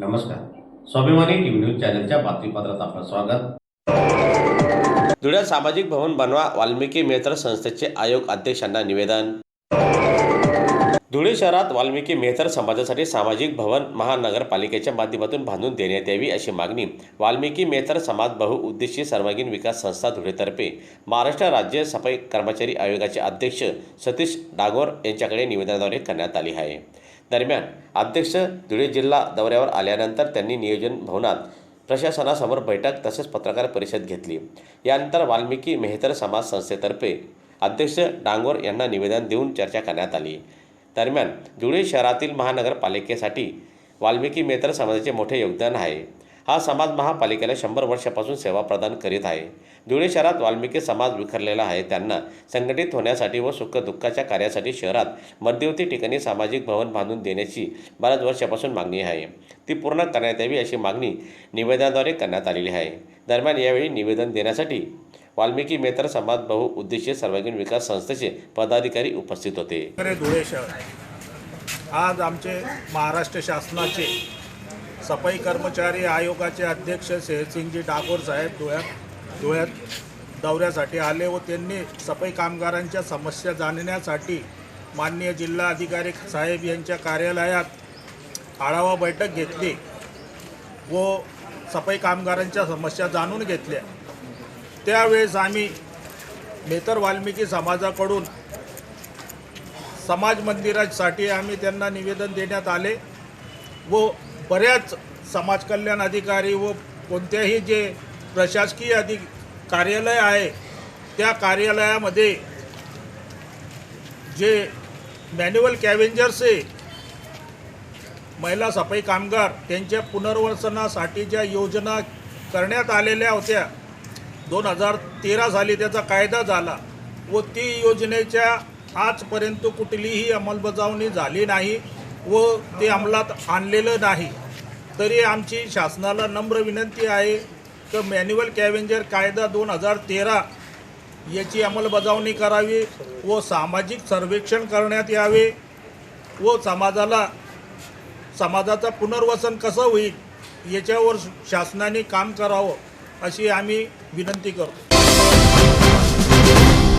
नमस्कार. स्वाभिमानी TV news चॅनलच्या बातमीपत्रात आपलं स्वागत. धुळ्यात सामाजिक भवन बनवा वाल्मिकी मेहतर संस्थेचे आयोग अध्यक्षांना निवेदन. धुळे शहरात वाल्मिकी मेहतर समाजासाठी सामाजिक भवन महानगरपालिकेच्या माध्यमातून बांधून देण्यात यावी अशी मागणी वाल्मिकी मेहतर समाज बहुउद्देशीय सर्वांगीण विकास संस्था धुळेतर्फे महाराष्ट्र राज्य सफाई कर्मचारी आयोगाचे अध्यक्ष सतीश डागोर यांच्याकडे निवेदनाद्वारे करण्यात आली आहे. दरम्यान अध्यक्ष धुळे जिल्हा दौऱ्यावर आल्यानंतर त्यांनी नियोजन भवनात प्रशासनासमोर बैठक तसेच पत्रकार परिषद घेतली. यानंतर वाल्मिकी मेहतर समाज संस्थेतर्फे अध्यक्ष डांगोर यांना निवेदन देऊन चर्चा करण्यात आली. दरम्यान धुळे शहरातील महानगरपालिकेसाठी वाल्मिकी मेहतर समाजाचे मोठे योगदान आहे. हा समाज महापालिकेला शंभर वर्षापासून सेवा प्रदान करीत आहे. धुळे शहरात वाल्मिकी समाज विखरलेला आहे. त्यांना संघटित होण्यासाठी व सुखदुःखाच्या कार्यासाठी शहरात मध्यवर्ती ठिकाणी सामाजिक भवन बांधून देण्याची बऱ्याच वर्षापासून मागणी आहे. ती पूर्ण करण्यात यावी अशी मागणी निवेदनाद्वारे करण्यात आलेली आहे. दरम्यान यावेळी निवेदन देण्यासाठी वाल्मिकी मेत्र समाज बहुउद्देशीय सर्वांगीण विकास संस्थेचे पदाधिकारी उपस्थित होते. धुळे शहर. आज आमचे महाराष्ट्र शासनाचे सफाई कर्मचारी आयोगाचे अध्यक्ष शेरसिंगजी डागोर साहेब धुळ्यात धुळ्यात दौऱ्यासाठी आले व त्यांनी सफाई कामगारांच्या समस्या जाणण्यासाठी माननीय जिल्हा अधिकारी साहेब यांच्या कार्यालयात आढावा बैठक घेतली व सफाई कामगारांच्या समस्या जाणून घेतल्या. त्यावेळेस आम्ही मेहतर वाल्मिकी समाजाकडून समाज मंदिरासाठी आम्ही त्यांना निवेदन देण्यात आले. व बऱ्याच समाज कल्याण अधिकारी व कोणत्याही जे प्रशासकीय अधिक कार्यालय आहे त्या कार्यालयामध्ये जे मॅन्युअल कॅव्हेंजर्सचे महिला सफाई कामगार त्यांच्या पुनर्वसनासाठी ज्या योजना करण्यात आलेल्या होत्या दोन हजार तेरा साली त्याचा कायदा झाला. व ती योजनेच्या आजपर्यंत कुठलीही अंमलबजावणी झाली नाही. व ते अंमलात आणलेलं नाही. तरी आमची शासनाला नम्र विनंती आहे की मॅन्युअल कॅव्हेंजर कायदा दोन हजार तेरा याची अंमलबजावणी करावी व सामाजिक सर्वेक्षण करण्यात यावे व समाजाला समाजाचं पुनर्वसन कसं होईल याच्यावर शासनाने काम करावं अशी आम्ही विनंती करतो.